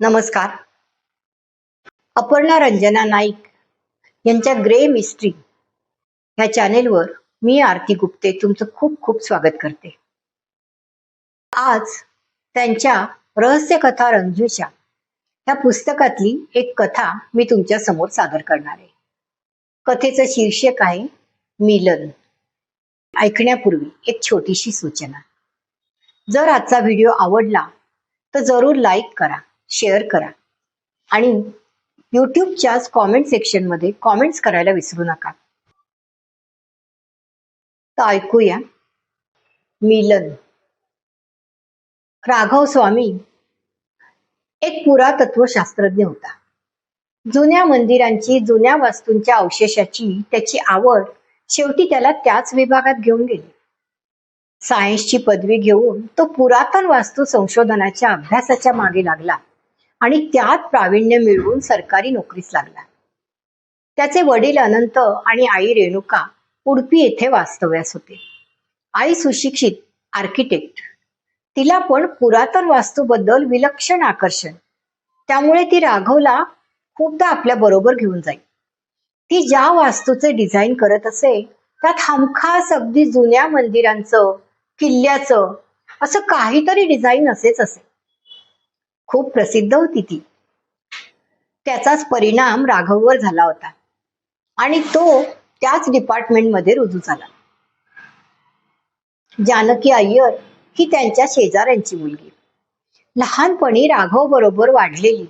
नमस्कार. अपर्णा रंजना नाईक यांच्या grey mystery ह्या चॅनेलवर मी आरती गुप्ते तुमचं खूप खूप स्वागत करते. आज त्यांच्या रहस्यकथा रंजूच्या ह्या पुस्तकातली एक कथा मी तुमच्यासमोर सादर करणार आहे. कथेचं शीर्षक आहे मिलन. ऐकण्यापूर्वी एक छोटीशी सूचना. जर आजचा व्हिडिओ आवडला तर जरूर लाईक करा. शेअर करा. आणि युट्यूबच्याच कॉमेंट सेक्शनमध्ये कॉमेंट्स करायला विसरू नका. तर ऐकूया. मिलन. राघव स्वामी एक पुरातत्वशास्त्रज्ञ होता. जुन्या मंदिरांची जुन्या वास्तूंच्या अवशेषाची त्याची आवड शेवटी त्याला त्याच विभागात घेऊन गेली. सायन्सची पदवी घेऊन तो पुरातन वास्तू संशोधनाच्या अभ्यासाच्या मागे लागला. आणि त्यात प्रावीण्य मिळवून सरकारी नोकरीस लागला. त्याचे वडील अनंत आणि आई रेणुका उडपी येथे वास्तव्यास होते. आई सुशिक्षित आर्किटेक्ट. तिला पण पुरातन वास्तूबद्दल विलक्षण आकर्षण. त्यामुळे ती राघवला खूपदा आपल्या बरोबर घेऊन जाईल ती ज्या वास्तूचे डिझाईन करत असे त्यात हमखास अगदी जुन्या मंदिरांचं किल्ल्याचं असं काहीतरी डिझाईन असेच असे. खूप प्रसिद्ध होती ती. त्याचाच परिणाम राघववर झाला होता. आणि तो त्याच डिपार्टमेंटमध्ये रुजू झाला. जानकी अय्यर ही त्यांच्या शेजाऱ्यांची मुलगी. लहानपणी राघव बरोबर वाढलेली.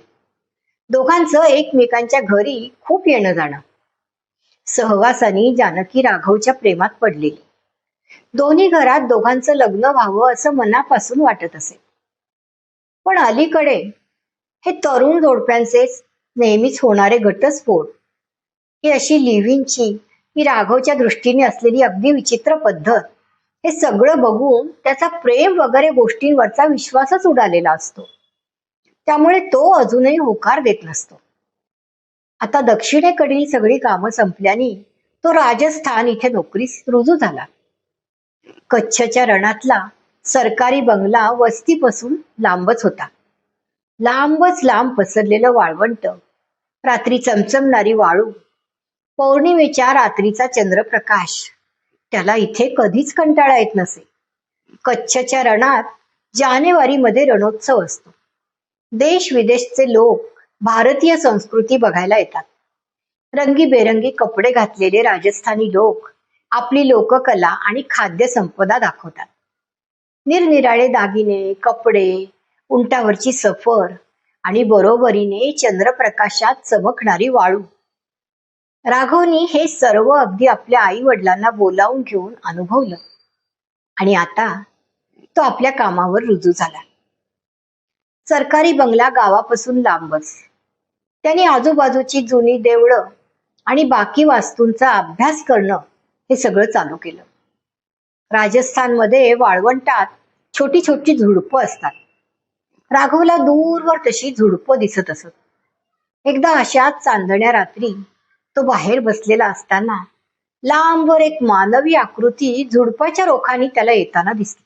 दोघांचं एकमेकांच्या घरी खूप येणं जाणं. सहवासाने जानकी राघवच्या प्रेमात पडलेली. दोन्ही घरात दोघांचं लग्न व्हावं असं मनापासून वाटत असे. पण अलीकडे हे तरुण जोडप्यांचे नेहमीच होणारे घटस्फोट. ही अशी लिव्हिनची ही राघवच्या दृष्टीने असलेली अगदी विचित्र पद्धत. हे सगळं बघून त्याचा प्रेम वगैरे गोष्टींवरचा विश्वासच उडालेला असतो. त्यामुळे तो अजूनही होकार देत नसतो. आता दक्षिणेकडील सगळी कामं संपल्याने तो राजस्थान इथे नोकरीस रुजू झाला. कच्छच्या रणातला सरकारी बंगला वस्तीपासून लांबच होता. लांबच लांब पसरलेलं वाळवंट रात्री चमचमणारी वाळू पौर्णिमेच्या रात्रीचा चंद्रप्रकाश त्याला इथे कधीच कंटाळा येत नसे. कच्छच्या रणात जानेवारीमध्ये रणोत्सव असतो. देश विदेशचे लोक भारतीय संस्कृती बघायला येतात. रंगीबेरंगी कपडे घातलेले राजस्थानी लोक आपली लोककला आणि खाद्य संपदा दाखवतात. निरनिराळे दागिने कपडे उंटावरची सफर आणि बरोबरीने चंद्रप्रकाशात चमकणारी वाळू. राघवनी हे सर्व अगदी आपल्या आई वडिलांना बोलावून घेऊन अनुभवलं. आणि आता तो आपल्या कामावर रुजू झाला. सरकारी बंगला गावापासून लांबच. त्यांनी आजूबाजूची जुनी देवळं आणि बाकी वास्तूंचा अभ्यास करणं हे सगळं चालू केलं. राजस्थानमध्ये वाळवंटात छोटी छोटी झुडपं असतात. राघवला दूरवर तशी झुडपं दिसत असत. एकदा अशाच चांदण्या रात्री तो बाहेर बसलेला असताना लांबवर एक मानवी आकृती झुडपाच्या रोखाने त्याला येताना दिसली.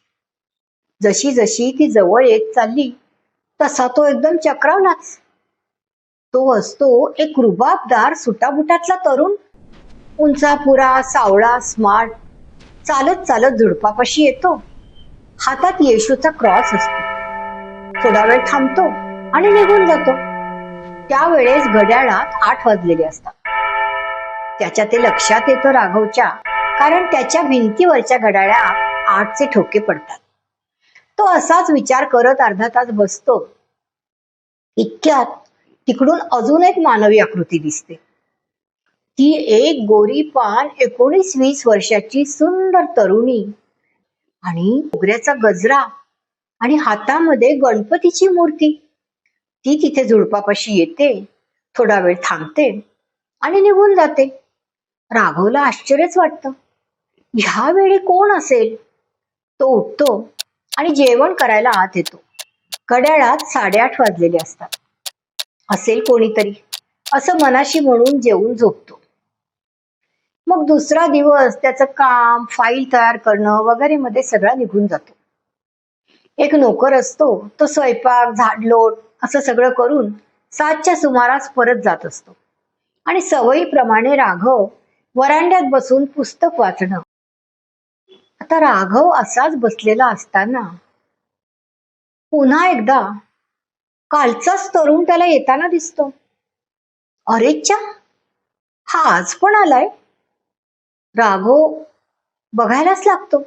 जशी जशी ती जवळ येत चालली तसा तो एकदम चक्रावलाच तो असतो एक रुबाबदार सुटाबुटातला तरुण. उंचापुरा सावळा स्मार्ट चालत चालत झुडपापाशी येतो. हातात येशूचा क्रॉस असतो. थोडा वेळ थांबतो आणि निघून जातो. त्यावेळेस घड्याळात आठ वाजलेले असतात. त्याच्या ते लक्षात येतं राघवच्या कारण त्याच्या भिंतीवरच्या घड्याळात आठचे ठोके पडतात. तो असाच विचार करत अर्धा तास बसतो. इतक्यात तिकडून अजून एक मानवी आकृती दिसते. ती एक गोरी पान एकोणीस वीस वर्षाची सुंदर तरुणी. आणि उगऱ्याचा गजरा आणि हातामध्ये गणपतीची मूर्ती. ती तिथे झुडपापाशी येते थोडा वेळ थांबते आणि निघून जाते. राघवला आश्चर्यच वाटतं. ह्या वेळी कोण असेल? तो उठतो आणि जेवण करायला आत येतो. घड्याळात साडेआठ वाजलेले असतात. असेल कोणीतरी. असं मनाशी म्हणून जेवून झोपतो. मग दुसरा दिवस त्याचं काम फाईल तयार करणं वगैरे मध्ये सगळा निघून जातो. एक नोकर असतो तो स्वयंपाक झाडलोट असं सगळं करून सातच्या सुमारास परत जात असतो. आणि सवयीप्रमाणे राघव वरांड्यात बसून पुस्तक वाचणं. आता राघव असाच बसलेला असताना पुन्हा एकदा कालचाच तरुण त्याला येताना दिसतो. अरेच्या हा आज पण आलाय? राघव बघायलाच लागतो.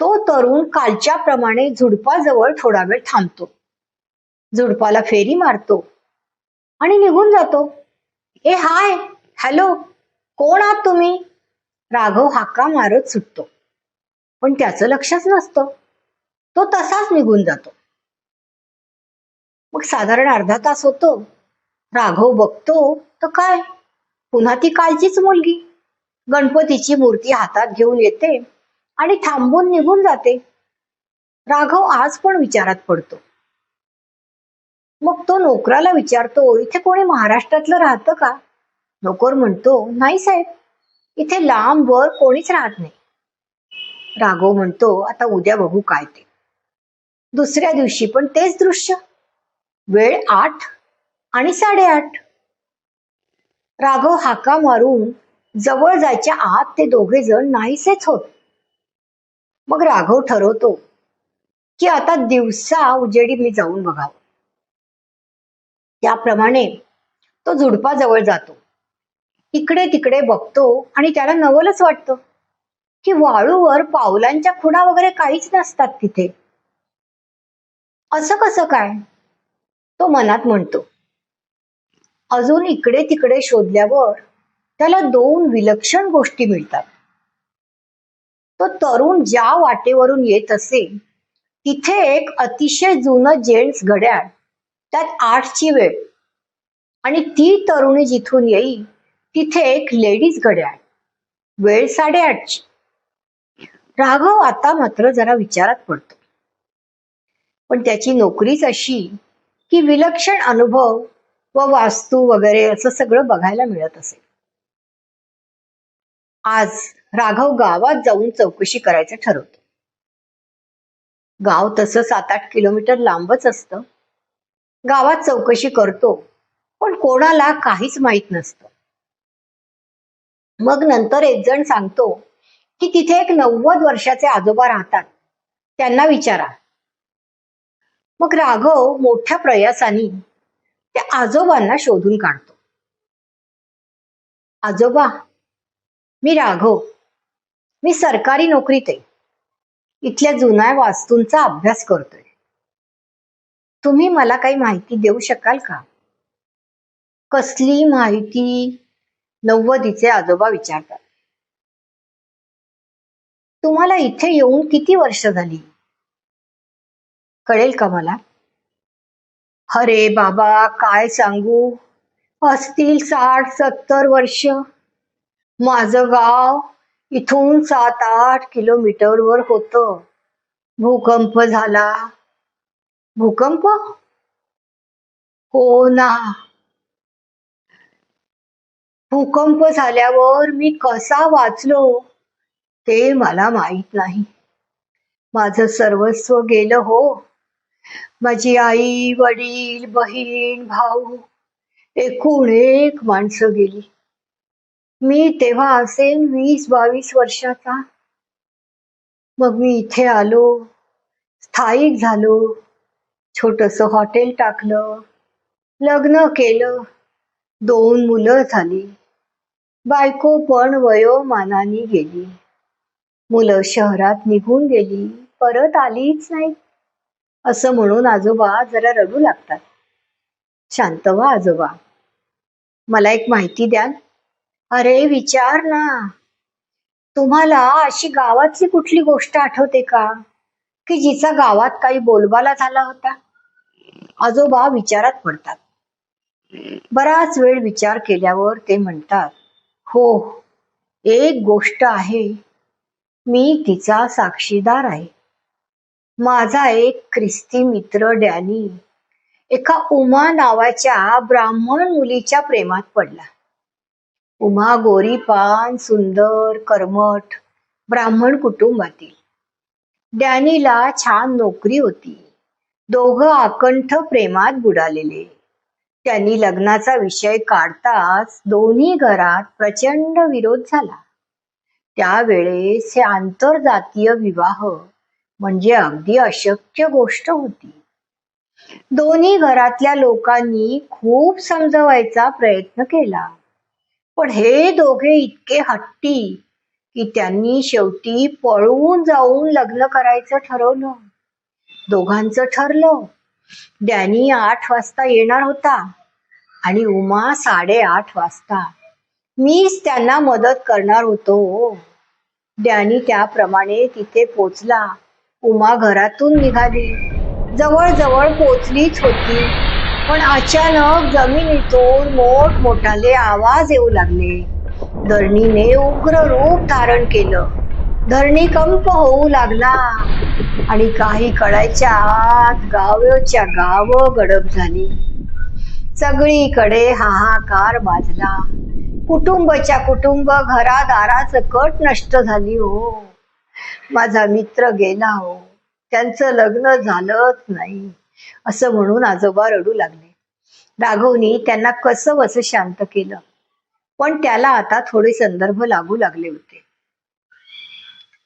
तो तरुण कालच्या प्रमाणे झुडपाजवळ थोडा वेळ थांबतो. झुडपाला फेरी मारतो आणि निघून जातो. ए हाय हॅलो कोण आहात तुम्ही? राघव हाका मारत सुटतो. पण त्याचं लक्षच नसतं. तो तसाच निघून जातो. मग साधारण अर्धा तास होतो. राघव बघतो तर काय? पुन्हा ती कालचीच मुलगी गणपतीची मूर्ती हातात घेऊन येते आणि थांबून निघून जाते. राघव आज पण विचारात पडतो. मग तो नोकराला विचारतो इथे कोणी महाराष्ट्रातलं राहतं का? नोकर म्हणतो नाही साहेब इथे लांब वर कोणीच राहत नाही. राघव म्हणतो आता उद्या बघू काय ते. दुसऱ्या दिवशी पण तेच दृश्य. वेळ आठ आणि साडेआठ. राघव हाका मारून जवळ जायच्या आत ते दोघे जण नाहीसेच होत. मग राघव ठरवतो की आता दिवसा उजेडी मी जाऊन बघावं. त्याप्रमाणे तो झुडपाजवळ जातो. इकडे तिकडे बघतो आणि त्याला नवलच वाटतं की वाळूवर पावलांच्या खुणा वगैरे काहीच नसतात तिथे. असं कसं काय? तो मनात म्हणतो. अजून इकडे तिकडे शोधल्यावर त्याला दोन विलक्षण गोष्टी मिळतात. तो तरुण ज्या वाटेवरून येत असेल तिथे एक अतिशय जुनं जेंट्स घड्याळ त्यात आठची वेळ. आणि ती तरुणी जिथून येईल तिथे एक लेडीज घड्याळ. वेळ साडेआठची. राघव आता मात्र जरा विचारात पडतो. पण त्याची नोकरीच अशी की विलक्षण अनुभव व वास्तू वगैरे असं सगळं बघायला मिळत असेल आज राघव गावात जाऊन चौकशी करायचं ठरवतो. गाव तसं सात आठ किलोमीटर लांबच असतं. गावात चौकशी करतो पण कोणाला काहीच माहीत नसतं. मग नंतर एक जण सांगतो की तिथे एक नव्वद वर्षाचे आजोबा राहतात. त्यांना विचारा. मग राघव मोठ्या प्रयासाने त्या आजोबांना शोधून काढतो. आजोबा मी राघव. मी सरकारी नोकरीत आहे. इथल्या जुन्या वास्तूंचा अभ्यास करतोय. तुम्ही मला काही माहिती देऊ शकाल का? कसली माहिती नव्वदीचे आजोबा विचारतात. तुम्हाला इथे येऊन किती वर्ष झाली? कळेल का मला? अरे बाबा काय सांगू? असतील साठ सत्तर वर्ष. माझं गाव इथून सात आठ किलोमीटरवर होत. भूकंप झाला. भूकंप? हो ना. भूकंप झाल्यावर मी कसा वाचलो ते मला माहीत नाही. माझं सर्वस्व गेलं हो. माझी आई वडील बहीण भाऊ एकूण एक माणसं गेली. मी तेव्हा असेन वीस बावीस वर्षाचा. मग मी इथे आलो स्थायिक झालो छोटस हॉटेल टाकलं लग्न केलं दोन मुलं झाली. बायको पण वयोमानाने गेली. मुलं शहरात निघून गेली परत आलीच नाही. असं म्हणून आजोबा जरा रडू लागतात. शांत व्हा आजोबा. मला एक माहिती द्याल? अरे विचार ना. तुम्हाला अशी गावातली कुठली गोष्ट आठवते का? की जिचा गावात काही बोलबाला झाला होता? आजोबा विचारात पडतात. बराच वेळ विचार केल्यावर ते म्हणतात हो एक गोष्ट आहे. मी तिचा साक्षीदार आहे. माझा एक ख्रिस्ती मित्र डॅनी एका उमा नावाच्या ब्राह्मण मुलीच्या प्रेमात पडला. उमा गोरीपान सुंदर कर्मठ ब्राह्मण कुटुंबातील. डॅनीला छान नोकरी होती. दोघं आकंठ प्रेमात बुडालेले. त्यांनी लग्नाचा विषय काढताच दोन्ही घरात प्रचंड विरोध झाला. त्यावेळेस हे आंतरजातीय विवाह म्हणजे अगदी अशक्य गोष्ट होती. दोन्ही घरातल्या लोकांनी खूप समजवायचा प्रयत्न केला. पण हे दोघे इतके हट्टी की त्यांनी शेवटी पळून जाऊन लग्न करायचं ठरवलं. दोघांचं ठरलं. डॅनी आठ वाजता येणार होता आणि उमा साडेआठ वाजता. मीच त्यांना मदत करणार होतो. डॅनी त्याप्रमाणे तिथे पोचला. उमा घरातून निघाली. जवळजवळ पोचलीच होती. पण अचानक जमिनीतून मोठमोठाले आवाज येऊ लागले. धरणीने उग्र रूप धारण केलं. धरणी कंप होऊ लागला आणि काही कळायच्या आत गावच्या गाव गडप झाली. सगळीकडे हाहाकार बाजला कुटुंबच्या कुटुंब घरादाराच कट नष्ट झाली हो. माझा मित्र गेला हो. त्यांचं लग्न झालंच नाही. असं म्हणून आजोबा रडू लागले. राघवनी त्यांना कसं वस शांत केलं. पण त्याला आता थोडे संदर्भ लागू लागले होते.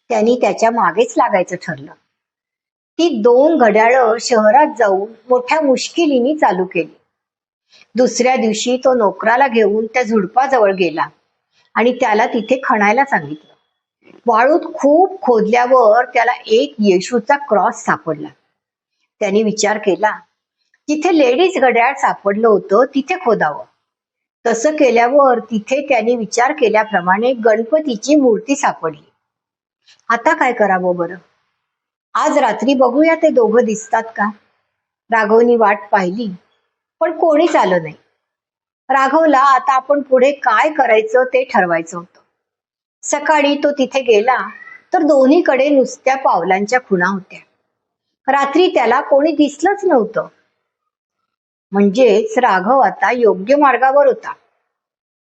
त्यांनी त्याच्या मागेच लागायचं ठरलं. ती दोन घड्याळं शहरात जाऊन मोठ्या मुश्किलीने चालू केली. दुसऱ्या दिवशी तो नोकराला घेऊन त्या झुडपाजवळ गेला आणि त्याला तिथे खणायला सांगितलं. वाळूत खूप खोदल्यावर त्याला एक येशूचा क्रॉस सापडला. त्यांनी विचार केला तिथे लेडीज घड्याळ सापडलं होतं तिथे खोदावं. तसं केल्यावर तिथे त्यांनी विचार केल्याप्रमाणे गणपतीची मूर्ती सापडली. आता काय करावं बरं? आज रात्री बघूया ते दोघं दिसतात का? राघवनी वाट पाहिली पण कोणीच आलं नाही. राघवला आता आपण पुढे काय करायचं ते ठरवायचं होतं. सकाळी तो तिथे गेला तर दोन्हीकडे नुसत्या पावलांच्या खुणा होत्या. रात्री त्याला कोणी दिसलंच नव्हतं. म्हणजेच राघव आता योग्य मार्गावर होता.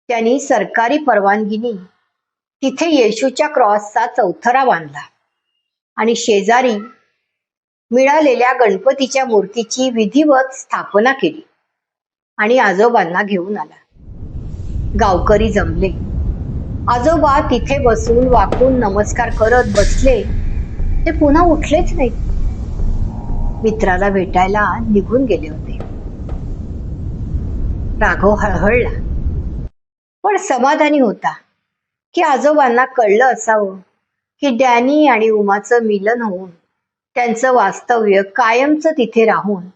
त्यांनी सरकारी परवानगीनी तिथे येशूच्या क्रॉसचा चौथरा बांधला आणि शेजारी मिळालेल्या गणपतीच्या मूर्तीची विधिवत स्थापना केली आणि आजोबांना घेऊन आला. गावकरी जमले. आजोबा तिथे बसून वाकून नमस्कार करत बसले. ते पुन्हा उठलेच नाहीत. मित्राला भेटायला निघून गेले होते. राघव हळहळला. पण समाधानी होता. की आजोबांना कळलं असावं की डॅनी आणि उमाचं मिलन होऊन त्यांचं वास्तव्य कायमचं तिथे राहून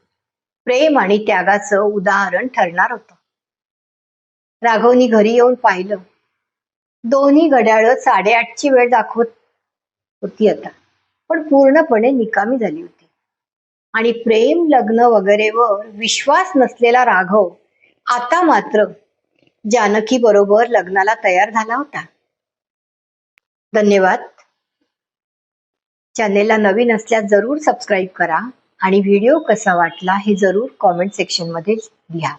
प्रेम आणि त्यागाचं उदाहरण ठरणार होतं. राघवनी घरी येऊन पाहिलं. दोन्ही घड्याळ साडेआठची वेळ दाखवत होती आता. पण पूर्णपणे निकामी झाली होती. आणि प्रेम लग्न वगैरेवर विश्वास नसलेला राघव आता मात्र जानकी बरोबर लग्नाला तयार झाला होता. धन्यवाद. चॅनेलला नवीन असल्यास जरूर सबस्क्राईब करा आणि व्हिडिओ कसा वाटला हे जरूर कॉमेंट सेक्शनमध्ये लिहा.